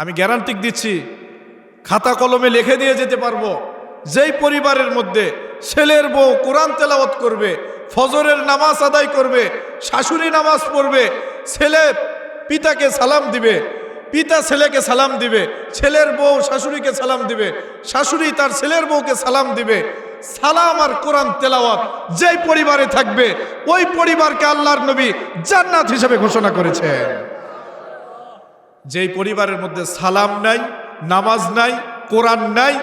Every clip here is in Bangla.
আমি গ্যারান্টি দিচ্ছি, খাতা কলমে লিখে দিয়ে যেতে পারব। যেই পরিবারের মধ্যে ছেলের বউ কোরআন তেলাওয়াত করবে, ফজরের নামাজ আদায় করবে, শাশুড়ি নামাজ পড়বে, ছেলে পিতাকে সালাম দিবে, পিতা ছেলেকে সালাম দিবে, ছেলের বউ শাশুড়িকে সালাম দিবে, শাশুড়ি তার ছেলের বউকে সালাম দিবে, সালাম আর কোরআন তেলাওয়াত যেই পরিবারে থাকবে, ওই পরিবারকে আল্লাহর নবী জান্নাত হিসেবে ঘোষণা করেছেন। যেই পরিবারের মধ্যে সালাম নাই, নামাজ নাই, কোরআন নাই,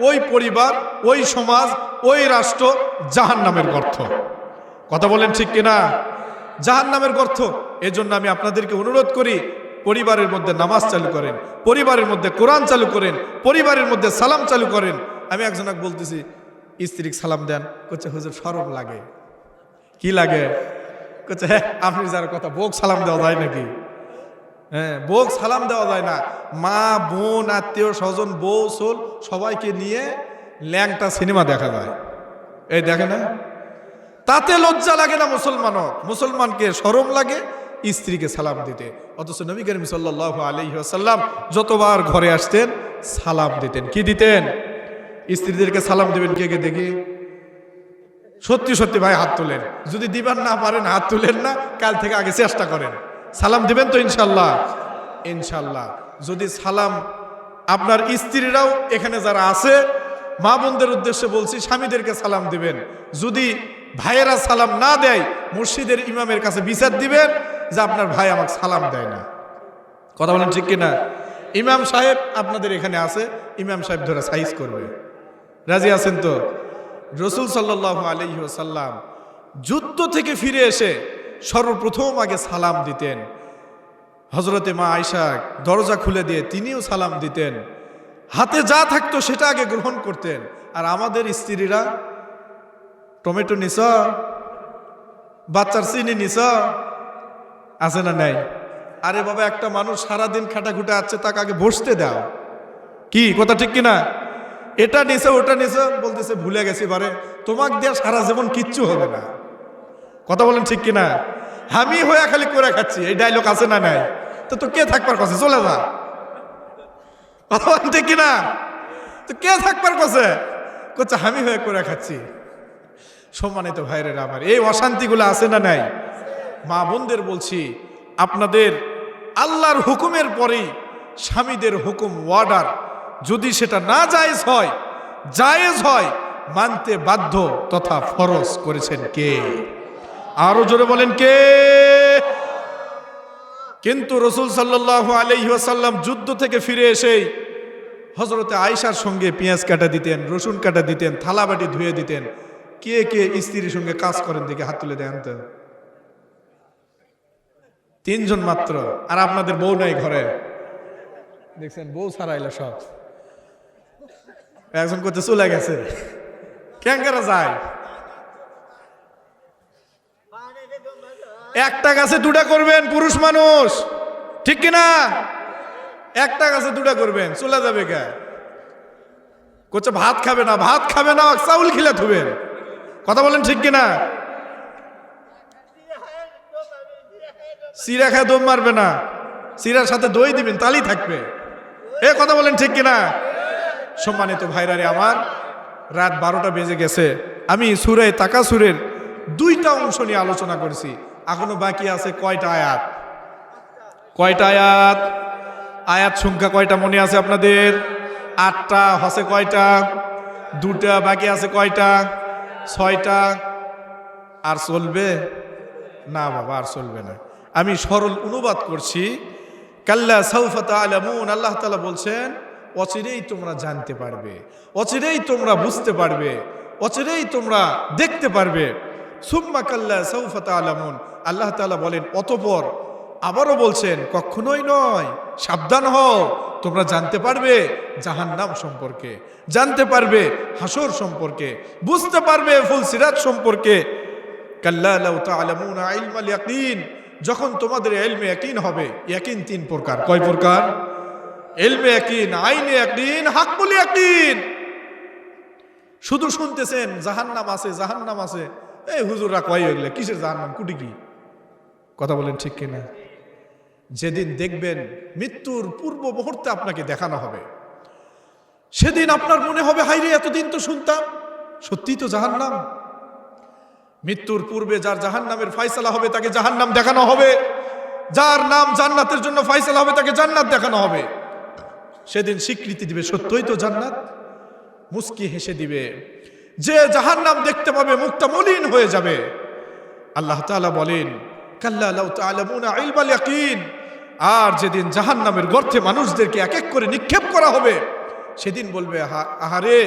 ওই পরিবার, ওই সমাজ, ওই রাষ্ট্র জাহান নামের গর্থ কথা বলেন ঠিক কিনা? জাহান নামের গর্থ এজন্য আমি আপনাদেরকে অনুরোধ করি, পরিবারের মধ্যে নামাজ চালু করেন, পরিবারের মধ্যে কোরআন চালু করেন, পরিবারের মধ্যে সালাম চালু করেন। আমি একজনকে বলতেছি, স্ত্রীকে সালাম দেন। করছে হুজুর, সরম লাগে। কি লাগে? করছে হ্যাঁ আপনি যার কথা বোক সালাম দেওয়া যায় নাকি? হ্যাঁ বোক সালাম দেওয়া যায় না। মা, বোন, আত্মীয় স্বজন, বউ সোল সবাইকে নিয়ে ল্যাংটা সিনেমা দেখা যায়। এই দেখে না? তাতে লজ্জা লাগে না মুসলমানও মুসলমানকে সরম লাগে, স্ত্রীকে সালাম দিতে। অথচ নবী করিম সাল্লাহ আলী আসাল্লাম যতবার ঘরে আসতেন, সালাম দিতেন। কি দিতেন? স্ত্রীদেরকে সালাম দিবেন কে কে দেখি? সত্যি সত্যি ভাই, হাত তুলেন। যদি দিবার না পারেন, হাত তুলেন না, কাল থেকে আগে চেষ্টা করেন। সালাম দিবেন তো ইনশাল্লাহ? ইনশাল্লাহ। যদি সালাম আপনার স্ত্রীরাও এখানে যারা আছে, মা বোনদের উদ্দেশ্যে বলছি, স্বামীদেরকে সালাম দিবেন। যদি ভাইয়েরা সালাম না দেয় মসজিদের ইমামের কাছে বিচার দিবেন যে আপনার ভাই আমাকে সালাম দেয় না। কথা বলেন ঠিক কিনা? ইমাম সাহেব আপনাদের এখানে আছে, ইমাম সাহেব ধরে সাইজ করবে। রাজি আছেন তো? রসুল সাল্লাহ আলহিহাসাল্লাম যুদ্ধ থেকে ফিরে এসে সর্বপ্রথম আগে সালাম দিতেন। হজরতে মা আয়সা দরজা খুলে দিয়ে তিনিও সালাম দিতেন। হাতে যা থাকতো সেটা আগে গ্রহণ করতেন। আর আমাদের স্ত্রীরা, টমেটো নিস বাচ্চার চিনি নিস আছে না নাই? আরে বাবা, একটা মানুষ সারাদিন খাটাখুটে আছে, তাকে আগে বসতে দাও। কি, কথা ঠিক কিনা? এটা নিছে, ওটা নিছে, বলতেছে, ভুলে গেছি বারে। তোমাক দেওয়া সারা জীবন কিচ্ছু হবে না। কথা বলেন ঠিক কিনা? আমি হয়ে খালি করে খাচ্ছি, এই ডায়লগ আছে না নাই? তো তো কে থাকবার কাছে চলে যা। কথা বলেন ঠিক কিনা? তো কে থাকবার কাছে করছে আমি হয়ে করে খাচ্ছি। সম্মানিত ভাইরের আমার, এই অশান্তিগুলো আছে না নাই? মা বোনদের বলছি, আপনাদের আল্লাহর হুকুমের পরেই স্বামীদের হুকুম ওয়ার্ডার যদি সেটা না জায়েজ হয় জায়েজ হয়, মানতে বাধ্য তথা ফরজ করেছেন কে? আরও জোরে বলেন কে? কিন্তু রসুল সাল্লাহ আলহিহাসাল্লাম যুদ্ধ থেকে ফিরে এসেই হজরতে আয়সার সঙ্গে পেঁয়াজ কাটা দিতেন, রসুন কাটা দিতেন, থালাবাটি ধুয়ে দিতেন। কে কে স্ত্রীর সঙ্গে কাজ করেন দিকে হাত তুলে দেন তো। তিনজন মাত্র, আর আপনাদের বউ নাই ঘরে। দেখছেন, বউ ছাড়াইলো সব। একজন করতে চলে গেছে। ক্যাঙ্কারা যায়। একটা গাছে দুটা করবেন, পুরুষ মানুষ। ঠিক কিনা? একটা গাছে দুটা করবেন, চলে যাবে কে? করছে ভাত খাবে না, ভাত খাবে না, চাউল খিলে থুবেন কথা বলেন ঠিক কিনা? সিরা খায় দম মারবে না। সিরার সাথে দই দিবেন, তালি থাকবে। এ, কথা বলেন ঠিক কিনা? সম্মানিত ভাইরারে আমার, রাত বারোটা বেজে গেছে। আমি সুরে তাকা সুরের দুইটা অংশ নিয়ে আলোচনা করেছি। এখনও বাকি আছে কয়টা আয়াত? কয়টা আয়াত? আয়াত সংখ্যা কয়টা মনে আছে আপনাদের? আটটা হসে কয়টা? দুটা, বাকি আছে কয়টা? ছয়টা। আর চলবে? না বাবা, আর চলবে না। আমি সরল অনুবাদ করছি। কাল্লা সৌফতা আলামুন আল্লাহ তালা বলছেন, অচিরেই তোমরা জানতে পারবে, অচিরেই তোমরা বুঝতে পারবে, অচিরেই তোমরা দেখতে পারবে। সুম্মা কাল্লা সৌফতা আলামুন আল্লাহ তালা বলেন, অতপর আবারও বলছেন, কখনোই নয়, সাবধান হও, তোমরা জানতে পারবে জাহান্নাম সম্পর্কে, জানতে পারবে হাসর সম্পর্কে, বুঝতে পারবে ফুল সিরাত সম্পর্কে। যখন তোমাদের এলমে ইয়াকিন হবে, ইয়াকিন তিন প্রকার। কয় প্রকার? এলমে ইয়াকিন, আইনে ইয়াকিন, হাক্কুল ইয়াকিন। শুধু শুনতেছেন, জাহান্নাম আছে জাহান্নাম আছে। এই হুজুররা কয় এগুলো? কিসের জাহান্নাম? কি? কথা বলেন ঠিক কিনা? যেদিন দেখবেন মৃত্যুর পূর্ব মুহূর্তে আপনাকে দেখানো হবে, সেদিন আপনার মনে হবে হাইরে এতদিন তো শুনতাম। সত্যি তো জাহান্নাম। মৃত্যুর পূর্বে যার জাহান্নামের ফয়সালা হবে, তাকে জাহান্নাম দেখানো হবে। যার নাম জান্নাতের জন্য ফয়সালা হবে, তাকে জান্নাত দেখানো হবে। সেদিন স্বীকৃতি দিবে, সত্যই তো জান্নাত। মুস্কি হেসে দিবে। যে জাহান্নাম দেখতে পাবে, মুখটা মলিন হয়ে যাবে। আল্লাহ তাআলা বলেন আর যেদিন জাহান্নামের গর্তে মানুষদেরকে এক এক করে নিক্ষেপ করা হবে, সেদিন বলবে আহারে,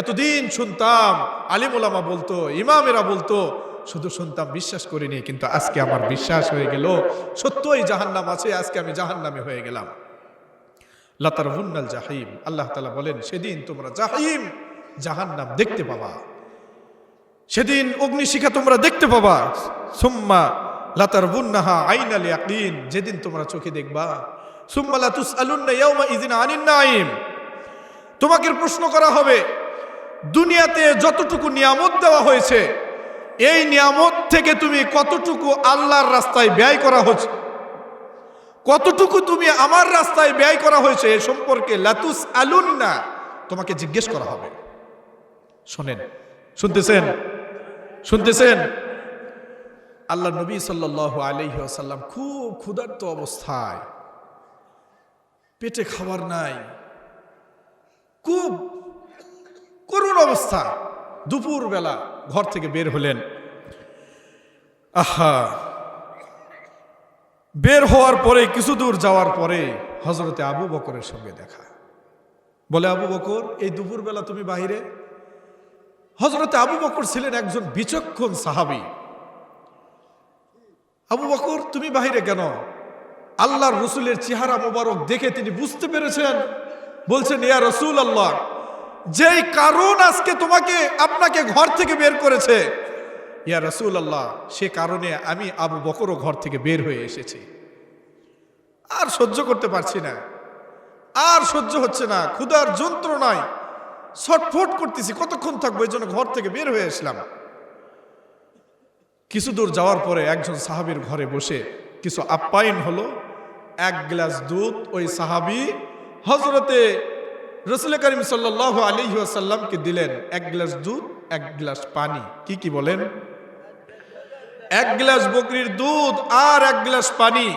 এতদিন শুনতাম আলিম ওলামা বলতো, ইমামেরা বলতো, শুধু শুনতাম, বিশ্বাস করিনি, কিন্তু আজকে আমার বিশ্বাস হয়ে গেল, সত্যই জাহান্নাম আছে, আজকে আমি জাহান্নামে হয়ে গেলাম। লাতার হুন্নাল জাহিম, আল্লাহ তালা বলেন, সেদিন তোমরা জাহিম জাহান্নাম দেখতে পাবা। সেদিন অগ্নিশিখা তোমরা দেখতে পাবা। সুম্মা লাতার বুন্নাহা আইনাল ইয়াকিন, যেদিন তোমরা চোখে দেখবা। সুম্মা লাতুস আলুন্না ইয়াউমা ইদিন আনিন নাইম তোমাকে প্রশ্ন করা হবে, দুনিয়াতে যতটুকু নিয়ামত দেওয়া হয়েছে, এই নিয়ামত থেকে তুমি কতটুকু আল্লাহর রাস্তায় ব্যয় করা হচ্ছে? কতটুকু তুমি আমার রাস্তায় ব্যয় করা হয়েছে এ সম্পর্কে লাতুস আলুন না তোমাকে জিজ্ঞেস করা হবে। শোনেন। শুনতেছেন? শুনতেছেন? আল্লাহ নবী সাল্লাহ আলহি আসাল্লাম খুব ক্ষুধার্ত অবস্থায় পেটে খাবার নাই, খুব করুণ অবস্থা। দুপুর বেলা ঘর থেকে বের হলেন। আহা! বের হওয়ার পরে, কিছু দূর যাওয়ার পরে হজরতে আবু বকরের সঙ্গে দেখা। বলে, আবু বকর, এই দুপুরবেলা তুমি বাহিরে হজরতে আবু বকর ছিলেন একজন বিচক্ষণ সাহাবি। আবু বকর, তুমি বাহিরে কেন? আল্লাহর রসুলের চেহারা মোবারক দেখে তিনি বুঝতে পেরেছেন। বলছেন, ইয়া রসুল আল্লাহ যেই কারণ আজকে তোমাকে, আপনাকে ঘর থেকে বের করেছে, ইয়া রসুল আল্লাহ সে কারণে আমি আবু বকরও ঘর থেকে বের হয়ে এসেছি। আর সহ্য করতে পারছি না। আর সহ্য হচ্ছে না, ক্ষুধার যন্ত্রণায় ছটফট করতেছি, কতক্ষণ থাকব? এই জন্য ঘর থেকে বের হয়ে আসলাম। কিছু দূর যাওয়ার পরে একজন সাহাবীর ঘরে বসে কিছু আপ্যায়ন হলো, এক গ্লাস দুধ ওই সাহাবি হজরতে রসুল করিম সাল্লাহ আলী আসাল্লামকে দিলেন, এক গ্লাস দুধ, এক গ্লাস পানি। কি কি বলেন? এক গ্লাস বকরির দুধ আর এক গ্লাস পানি।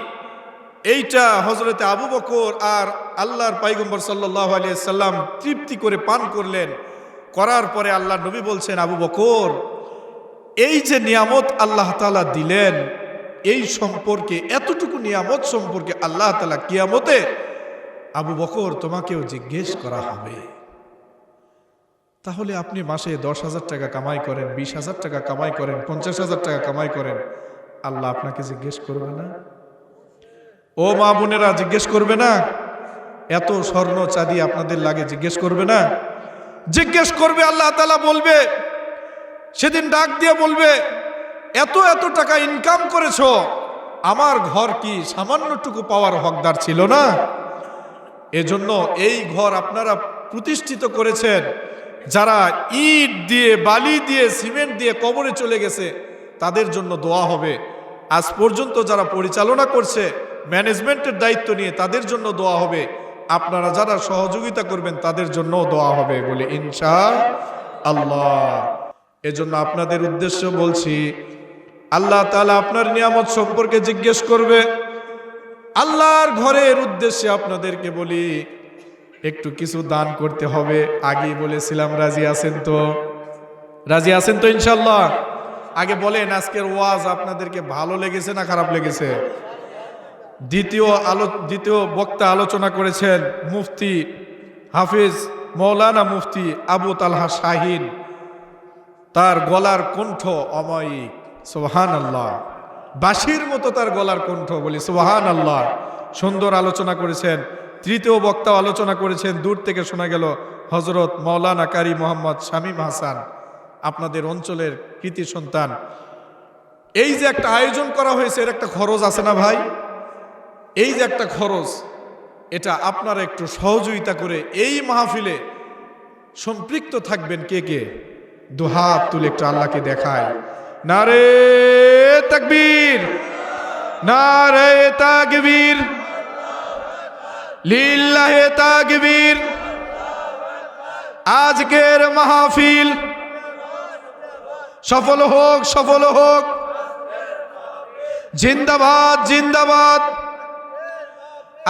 এইটা হজরতে আবু বকর আর আল্লাহর পাইগম্বর সাল্লাহ আলিয়া সাল্লাম তৃপ্তি করে পান করলেন। করার পরে আল্লাহ নবী বলছেন, আবু বকর, এই যে নিয়ামত আল্লাহ তালা দিলেন, এই সম্পর্কে, এতটুকু নিয়ামত সম্পর্কে আল্লাহ তালা কিয়ামতে আবু বকর তোমাকেও জিজ্ঞেস করা হবে। তাহলে আপনি মাসে দশ হাজার টাকা কামাই করেন, বিশ হাজার টাকা কামাই করেন, পঞ্চাশ হাজার টাকা কামাই করেন, আল্লাহ আপনাকে জিজ্ঞেস করবে না? ও মা বোনেরা, জিজ্ঞেস করবে না? এত স্বর্ণ চাঁদি আপনাদের লাগে, জিজ্ঞেস করবে না? জিজ্ঞেস করবে, আল্লাহ তালা বলবে। সেদিন ডাক দিয়ে বলবে, এত এত টাকা ইনকাম করেছ, আমার ঘর কি সামান্যটুকু পাওয়ার হকদার ছিল না? এজন্য এই ঘর আপনারা প্রতিষ্ঠিত করেছেন। যারা ইট দিয়ে, বালি দিয়ে, সিমেন্ট দিয়ে কবরে চলে গেছে, তাদের জন্য দোয়া হবে। আজ পর্যন্ত যারা পরিচালনা করছে ম্যানেজমেন্টের দায়িত্ব নিয়ে তাদের জন্য দোয়া হবে। আপনারা যারা সহযোগিতা করবেন, তাদের জন্য দোয়া হবে বলে ইনশা আল্লাহ এজন্য আপনাদের উদ্দেশ্য বলছি, আল্লাহ তালা আপনার নিয়ামত সম্পর্কে জিজ্ঞেস করবে। আল্লাহর ঘরের উদ্দেশ্যে আপনাদেরকে বলি, একটু কিছু দান করতে হবে। আগেই বলেছিলাম, রাজি আছেন তো? রাজি আছেন তো ইনশাল্লাহ আগে বলেন, আজকের ওয়াজ আপনাদেরকে ভালো লেগেছে না খারাপ লেগেছে? দ্বিতীয় আলো, দ্বিতীয় বক্তা আলোচনা করেছেন মুফতি হাফিজ মৌলানা মুফতি আবু তালহা শাহিন। তার গলার কণ্ঠ অমায়িক সোহান আল্লাহ বাসির মতো তার গলার কণ্ঠ বলি সোহান আল্লাহ সুন্দর আলোচনা করেছেন, তৃতীয় বক্তা আলোচনা করেছেন, দূর থেকে শোনা গেল হজরত মৌলানা কারি মোহাম্মদ শামীম হাসান, আপনাদের অঞ্চলের কৃতি সন্তান। এই যে একটা আয়োজন করা হয়েছে, এর একটা খরচ আছে না ভাই? এই যে একটা খরচ, এটা আপনারা একটু সহযোগিতা করে এই মাহফিলে সম্পৃক্ত থাকবেন কে কে? দুহাত তুলে একটু আল্লাহকে দেখায় নারে তাকবীর নারে তাকবীর, লিল্লাহে তাকবীর। আজকের মাহফিল সফল হোক সফল হোক। জিন্দাবাদ জিন্দাবাদ।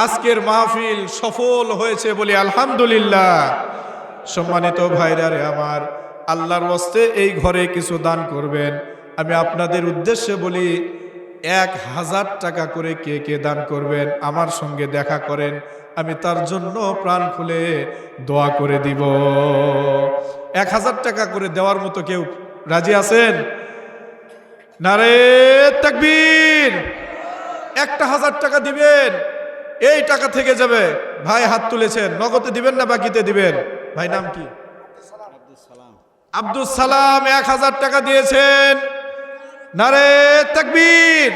আজকের মাহফিল সফল হয়েছে বলে আলহামদুলিল্লাহ। সম্মানিত ভাইরারে আমার, আল্লাহর ওয়াস্তে এই ঘরে কিছু দান করবেন। আমি আপনাদের উদ্দেশ্যে বলি, এক হাজার টাকা করে কে কে দান করবেন, আমার সঙ্গে দেখা করেন। আমি তার জন্য প্রাণ খুলে দোয়া করে দিব। এক হাজার টাকা করে দেওয়ার মতো কেউ রাজি আছেন? নারে তাকবীর! একটা হাজার টাকা দিবেন। এই টাকা থেকে যাবে। ভাই হাত তুলেছেন। নগদে দিবেন না বাকিতে দিবেন? ভাই নাম কি? আব্দুল সালাম, এক হাজার টাকা দিয়েছেন। নারে তাকবীর।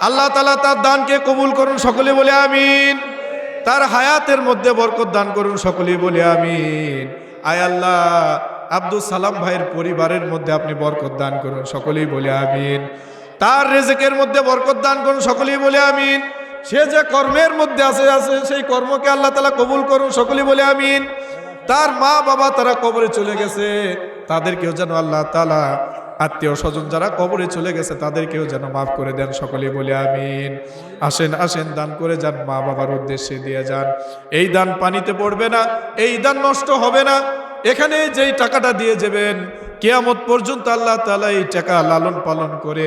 আল্লাহ তালা তার দানকে কবুল করুন সকলে বলে আমিন। তার হায়াতের মধ্যে বরকত দান করুন সকলে বলে আমিন। আয় আল্লাহ আব্দুল সালাম ভাইয়ের পরিবারের মধ্যে আপনি বরকত দান করুন সকলেই বলে আমিন। তার রেজেকের মধ্যে বরকত দান করুন সকলেই বলে আমিন। সে যে কর্মের মধ্যে আছে আছে, সেই কর্মকে আল্লাহ তালা কবুল করুন, সকলেই বলে আমিন। তার মা বাবা তারা কবরে চলে গেছে, তাদেরকেও যেন আল্লাহ তালা আত্মীয় স্বজন যারা কবরে চলে গেছে, তাদেরকেও যেন মাফ করে দেন সকলে বলে আমিন। আসেন আসেন, দান করে যান, মা বাবার উদ্দেশ্যে দিয়ে যান। এই দান পানিতে পড়বে না, এই দান নষ্ট হবে না। এখানে যেই টাকাটা দিয়ে যাবেন, কেয়ামত পর্যন্ত আল্লাহ তালা এই টাকা লালন পালন করে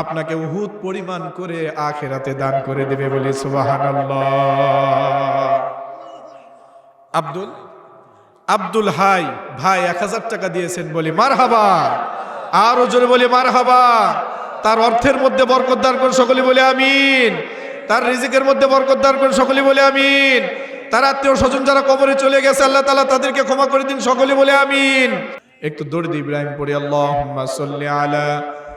আপনাকে উহুদ পরিমাণ করে আখেরাতে দান করে দেবে বলে সুবাহান আব্দুল? আব্দুল হাই, ভাই, এক হাজার টাকা দিয়েছেন বলি মার হাবা আরও জোরে বলি মার হাবা তার অর্থের মধ্যে বরকতদার করে সকলে বলে আমিন। তার রিজিকের মধ্যে বরকতদার করে সকলে বলে আমিন। তার আত্মীয় স্বজন যারা কবরে চলে গেছে, আল্লাহ তালা তাদেরকে ক্ষমা করে দিন সকলে বলে আমিন। একটু দৌড় দিই ইব্রাহিম পড়ি আল্লাহ আলা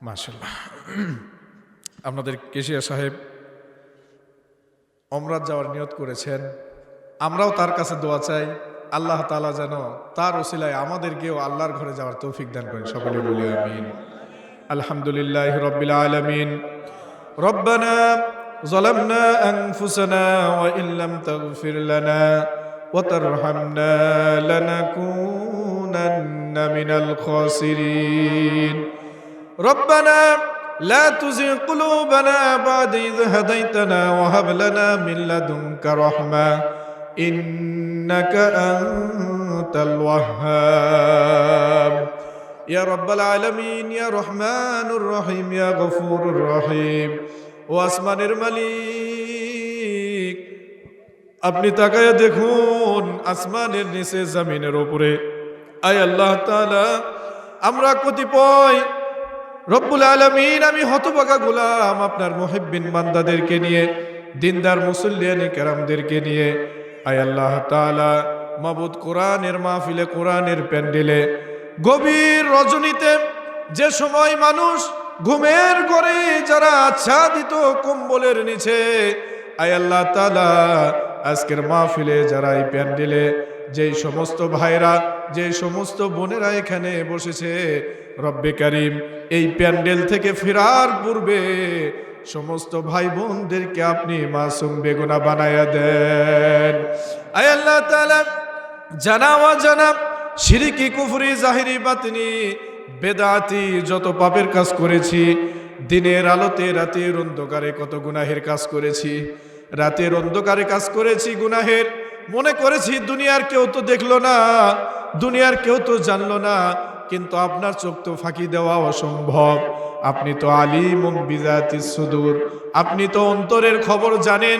মাশাল্লাহ আপনাদের কেশিয়া সাহেব অমরাত যাওয়ার নিয়ত করেছেন আমরাও তার কাছে দোয়া চাই আল্লাহ তালা যেন তার ওসিলায় আমাদেরকেও আল্লাহর ঘরে যাওয়ার তৌফিক দান করেন সকলে বলি আমিন আলহামদুলিল্লাহ রব্বিল আলমিন ربنا ظلمنا أنفسنا وإن لم تغفر لنا وترحمنا لنكونن من الخاسرين ربنا لا تزغ قلوبنا بعد إذ هديتنا وهب لنا من لدنك رحمة إنك أنت الوهاب يا رب العالمين يا رحمن الرحيم يا غفور الرحيم واسمان المليك আপনি তাকায় দেখুন আসমানের নিচে জমিনের উপরে আয় আল্লাহ তাআলা আমরা কতিপয় রব্বুল আলমিন, আমি হতবাগা গোলাম আপনার মুহিব্বিন বান্দাদেরকে নিয়ে, দিনদার মুসল্লিয়ানি কেরামদেরকে নিয়ে। আয় আল্লাহ তাআলা, মাবুদ কোরআনের মাহফিলে, কোরআনের প্যান্ডেলে, গভীর রজনীতে যে সময় মানুষ ঘুমের করে যারা আচ্ছাদিত কম্বলের নিচে, আয় আল্লাহ তালা আজকের মাহফিলে যারা এই প্যান্ডেলে যেই সমস্ত ভাইরা যে সমস্ত বোনেরা এখানে বসেছে, রব্বে কারিম, এই প্যান্ডেল থেকে ফেরার পূর্বে সমস্ত ভাই বোনদেরকে আপনি মাসুম বেগুনা বানায়া দেন। আয় আল্লাহ তাআলা, জানা শিরিকি কুফরি, জাহিরি, বাতিনি, বেদাতি যত পাপের কাজ করেছি, দিনের আলোতে রাতের অন্ধকারে কত গুনাহের কাজ করেছি, রাতের অন্ধকারে কাজ করেছি গুনাহের মনে করেছি, দুনিয়ার কেউ তো দেখল না, দুনিয়ার কেউ তো জানলো না, কিন্তু আপনার চোখ তো ফাঁকি দেওয়া অসম্ভব। আপনি তো আলিম বিজাতি সুদূর, আপনি তো অন্তরের খবর জানেন।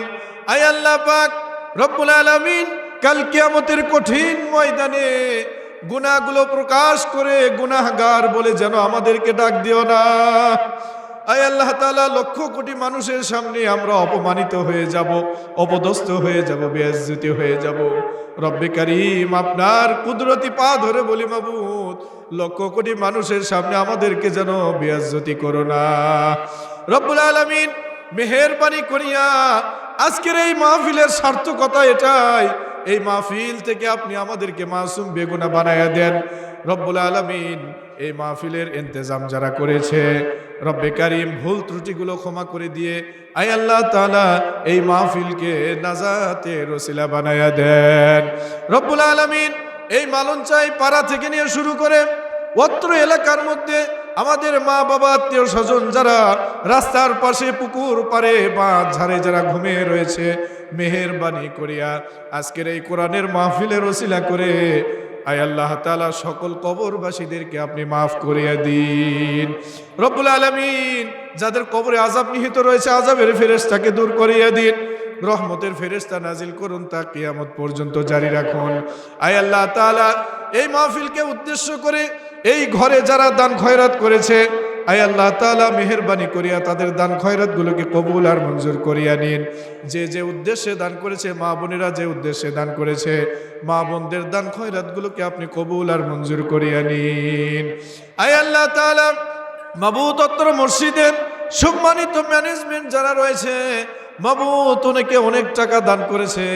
আয় আল্লাহ পাক, রব্বুল আলামিন কাল কিয়ামতের কঠিন ময়দানে গুনাহগুলো প্রকাশ করে গুনাহগার বলে যেন আমাদেরকে ডাক দিও না। আয় আল্লাহ তাআলা, লক্ষ কোটি মানুষের সামনে আমরা অপমানিত হয়ে যাব, অপদস্থ হয়ে যাব, বেয়াজ্জতি হয়ে যাব। রব্বে করিম, আপনার কুদরতি পা ধরে বলি, মাবুদ, লক্ষ কোটি মানুষের সামনে আমাদেরকে যেন বেয়াজ্জতি করো না। রব্বুল আলামিন, মেহেরবানি করিয়া, আজকের এই মাহফিলের সার্থকতা এটাই। এই মাহফিল থেকে আপনি আমাদেরকে মাসুম বেগুনা বানায়া দেন। রব্বুল আলমিন, এই মাহফিলের ইন্তজাম যারা করেছে রব্বে কারিম ভুল ত্রুটিগুলো ক্ষমা করে দিয়ে আয় আল্লাহ তাআলা এই মাহফিলকে নাজাতে রসিলা বানায়া দেন। রব্বুল আলমিন এই মালঞ্চাই পাড়া থেকে নিয়ে শুরু করে অত্র এলাকার মধ্যে আমাদের মা বাবা আত্মীয় স্বজন যারা রাস্তার পাশে পুকুর পারে বাঁধ ঝাড়ে যারা ঘুমিয়ে রয়েছে, মেহেরবানি করিয়া আজকের এই কোরআনের মাহফিলের ওসিলা করে আয় আল্লাহ তালা সকল কবরবাসীদেরকে আপনি মাফ করিয়া দিন। রব্বুল আলমিন, যাদের কবরে আজাব নিহিত রয়েছে আজাবের ফেরেস্তাকে দূর করিয়া দিন। রহমতের ফেরেস্তা নাজিল করুন তা কিয়ামত পর্যন্ত জারি রাখুন। আয় আল্লাহ তালা এই মাহফিলকে উদ্দেশ্য করে এই ঘরে যারা দান খয়রাত করেছে আয় আল্লাহ তাআলা মেহেরবানি করিয়া তাদের দান খয়রাত গুলোকে কবুল আর মঞ্জুর করিয়া নিন। যে যে উদ্দেশ্যে দান করেছে, মা বোনেরা যে উদ্দেশ্যে দান করেছে, মা বোনদের দান খয়রাত গুলোকে আপনি কবুল আর মঞ্জুর করিয়া নিন। আয় আল্লাহ তাআলা মাবুতত্র মসজিদের সম্মানিত ম্যানেজমেন্ট যারা রয়েছে, মাবুত অনেকে অনেক টাকা দান করেছে,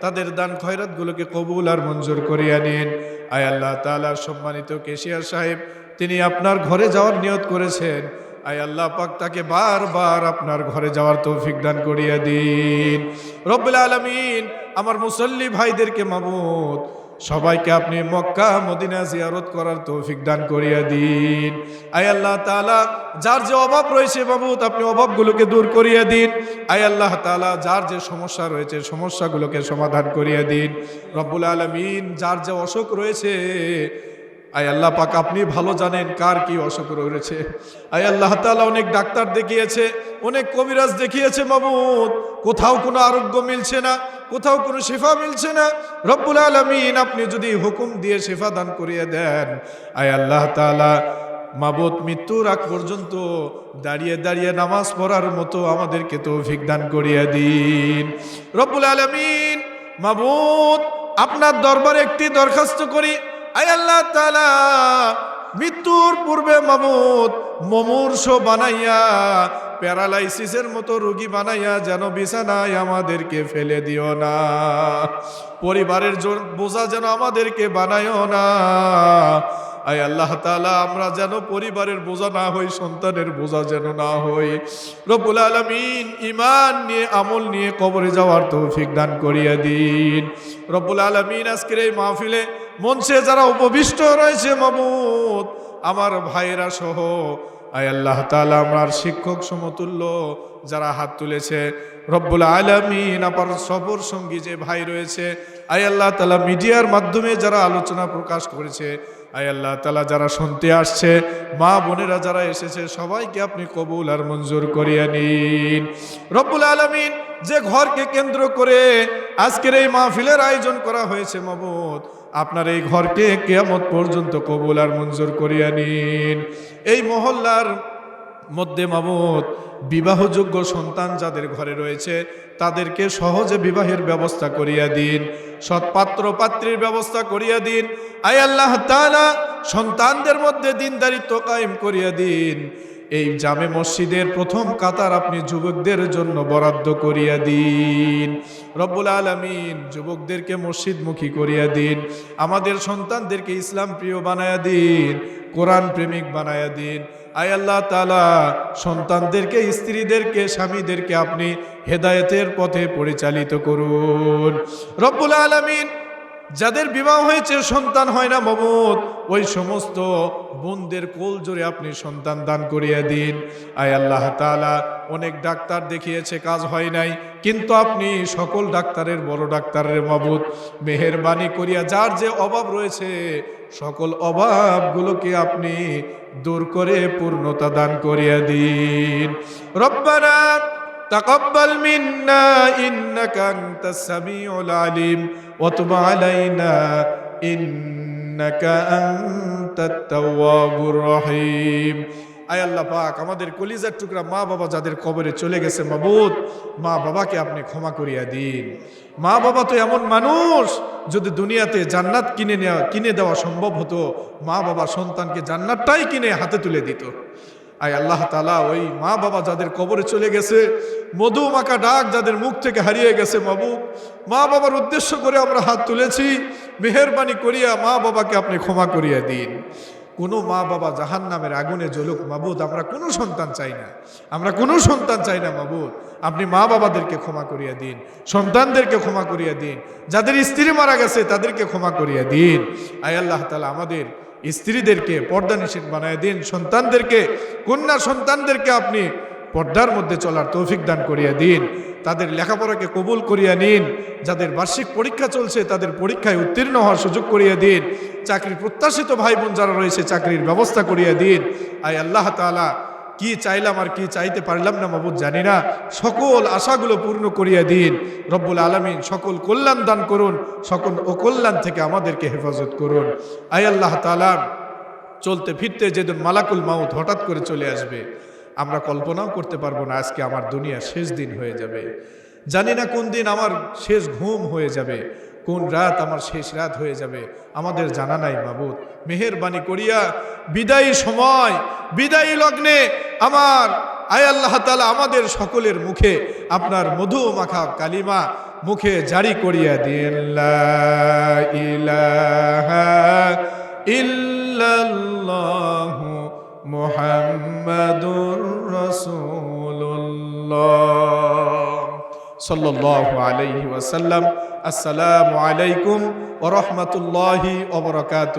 তাদের দান খয়রাত গুলোকে কবুল আর মঞ্জুর করিয়া নিন। আয় আল্লাহ তাআলার সম্মানিত কেশিয়ার সাহেব তিনি আপনার ঘরে যাওয়ার নিয়ত করেছেন। আয় আল্লাহ পাক তাকে বারবার আপনার ঘরে যাওয়ার তৌফিক দান করিয়া দিন। রব্বুল আলামিন আমার মুসল্লি ভাইদেরকে মাবুদ, সবাইকে আপনি মক্কা, মদিনা জিয়ারত করার তৌফিক দান করিয়া দিন। আয় আল্লাহ তাআলা, যার যে অভাব রয়েছে বাবুত আপনি অভাবগুলোকে দূর করিয়া দিন। আয় আল্লাহ তাআলা, যার যে সমস্যা রয়েছে, সমস্যাগুলোকে সমাধান করিয়া দিন। রব্বুল আলামিন, যার যে অসুখ রয়েছে আয় আল্লাহ পাক, আপনি ভালো জানেন কার কি অসুখ রয়েছে। আয় আল্লাহ তাআলা অনেক ডাক্তার দেখিয়েছে, অনেক কবিরাজ দেখিয়েছে মামুদ কোথাও কোনো আরোগ্য মিলছে না, কোথাও কোনো শেফা মিলছে না। রব্বুল আলমিন, আপনি যদি হুকুম দিয়ে শেফা দান করিয়ে দেন, আয় আল্লাহ তাআলা মাবুত মৃত্যুর আগ পর্যন্ত দাঁড়িয়ে দাঁড়িয়ে নামাজ পড়ার মতো আমাদেরকে তৌফিক দান করিয়ে দিন। রব্বুল আলমিন মাবুত আপনার দরবারে একটি দরখাস্ত করি। আল্লাহ তাআলা, মৃত্যুর পূর্বে মামুদ মমূর্ষ বানাইয়া প্যারালাইসিসের মতো রুগী বানাইয়া যেন বিছানায় আমাদেরকে ফেলে দিও না। পরিবারের বোঝা যেন আমাদেরকে বানায়ও না। আয় আল্লাহ তালা আমরা যেন পরিবারের বোঝা না হই, সন্তানের বোঝা যেন না হই। রব্বুল আলামিন ইমান নিয়ে, আমল নিয়ে কবরে যাওয়ার তৌফিক দান করিয়া দিন। রব্বুল আলামিন আজকের এই মাহফিলে মঞ্চে যারা উপবিষ্ট রয়েছে মামুদ আমার ভাইয়েরা সহ, আয় আল্লাহ তাআলা আমার শিক্ষক সমতুল্য যারা হাত তুলেছে, রব্বুল আলামিন আপার সবর সঙ্গী যে ভাই রয়েছে, আয় আল্লাহ তালা মিডিয়ার মাধ্যমে যারা আলোচনা প্রকাশ করেছে, আয় আল্লাহ তালা যারা শুনতে আসছে, মা বোনেরা যারা এসেছে, সবাইকে আপনি কবুল আর মঞ্জুর করিয়ে নিন। রব্বুল আলামিন যে ঘরকে কেন্দ্র করে আজকের এই মাহফিলের আয়োজন করা হয়েছে মাবুদ আপনার এই ঘরকে কেয়ামত পর্যন্ত কবুল আর মঞ্জুর করিয়া নিন। এই মহল্লার মধ্যে মামুদ বিবাহযোগ্য সন্তান যাদের ঘরে রয়েছে, তাদেরকে সহজে বিবাহের ব্যবস্থা করিয়া দিন, সৎপাত্র পাত্রীর ব্যবস্থা করিয়া দিন, আয় আল্লাহ তাআলা সন্তানদের মধ্যে দিনদারিত্ব কায়েম করিয়া দিন। এই জামে মসজিদের প্রথম কাতার আপনি যুবকদের জন্য বরাদ্দ করিয়া দিন। রব্বুল আলমিন যুবকদেরকে মসজিদমুখী করিয়া দিন। আমাদের সন্তানদেরকে ইসলাম প্রিয় বানায়া দিন, কোরআন প্রেমিক বানায়া দিন। আয় আল্লাহ তালা সন্তানদেরকে, স্ত্রীদেরকে, স্বামীদেরকে আপনি হেদায়েতের পথে পরিচালিত করুন। রব্বুল আলমিন যাদের বিবাহ হয়েছে, সন্তান হয় না মমত ওই সমস্ত বোনদের কোল জোরে আপনি সন্তান দান করিয়ে দিন। আয় আল্লাহ তালা অনেক ডাক্তার দেখিয়েছে, কাজ হয় নাই। কিন্তু আপনি সকল ডাক্তারের বড় ডাক্তারের মবুত। মেহরবানি করিয়া যার যে অভাব রয়েছে, সকল অভাবগুলোকে আপনি দূর করে পূর্ণতা দান করিয়া দিন। রব্বানা, তাকব্বাল মিন্না, ইন্নাকা আনতাস সামিউল আলিম। وتب علينا إنك أنت التواب الرحيم আয় আল্লাহ পাক আমাদের কলিজার টুকরা মা বাবা যাদের কবরে চলে গেছে মাবুদ মা বাবাকে আপনি ক্ষমা করিয়া দিন মা বাবা তো এমন মানুষ যদি দুনিয়াতে জান্নাত কিনে নেওয়া কিনে দেওয়া সম্ভব হতো মা বাবা সন্তানকে জান্নাতটাই কিনে হাতে তুলে দিত আয় আল্লাহ তালা ওই মা বাবা যাদের কবরে চলে গেছে মধু মাখা ডাক যাদের মুখ থেকে হারিয়ে গেছে বাবু মা বাবার উদ্দেশ্য করে আমরা হাত তুলেছি, মেহরবানি করিয়া মা বাবাকে আপনি ক্ষমা করিয়া দিন। কোনো মা বাবা জাহান নামের আগুনে জ্বলুক মাবুদ, আমরা কোনো সন্তান চাই না। আমরা কোনো সন্তান চাই না মাবুদ। আপনি মা বাবাদেরকে ক্ষমা করিয়া দিন, সন্তানদেরকে ক্ষমা করিয়া দিন। যাদের স্ত্রী মারা গেছে, তাদেরকে ক্ষমা করিয়া দিন। আয় আল্লাহ তালা আমাদের স্ত্রীদেরকে পর্দা নিষেধ বানায় দিন, সন্তানদেরকে, কন্যা সন্তানদেরকে আপনি পর্দার মধ্যে চলার তৌফিক দান করিয়া দিন। তাদের লেখাপড়াকে কবুল করিয়া নিন, যাদের বার্ষিক পরীক্ষা চলছে তাদের পরীক্ষায় উত্তীর্ণ হওয়ার সুযোগ করিয়া দিন। চাকরি প্রত্যাশিত ভাই বোন যারা রয়েছে, চাকরির ব্যবস্থা করিয়া দিন। আয় আল্লাহ তালা কি চাইলাম আর কি চাইতে পারলাম না মাবুদ জানি না। সকল আশাগুলো পূর্ণ করিয়া দিন। রব্বুল আলমিন সকল কল্যাণ দান করুন, সকল অকল্যাণ থেকে আমাদেরকে হেফাজত করুন। আয় আল্লাহ তালা চলতে ফিরতে যেদিন মালাকুল মাউত হঠাৎ করে চলে আসবে, আমরা কল্পনাও করতে পারব না আজকে আমার দুনিয়া শেষ দিন হয়ে যাবে। জানি না কোন দিন আমার শেষ ঘুম হয়ে যাবে। কোন রাত আমার শেষ রাত হয়ে যাবে? আমাদের জানা নাই মাবুদ। মেহেরবানি করিয়া বিদায়ী সময়, বিদায়ী লগ্নে আমার, আয় আল্লাহ তালা আমাদের সকলের মুখে আপনার মধু মাখা কালিমা মুখে জারি করিয়া দিন মুহাম্মাদুর রাসূলুল্লাহ। সাল্লাল্লাহু আলাইহি ওয়াসাল্লাম। আসসালামু আলাইকুম ওয়া ওবরকাত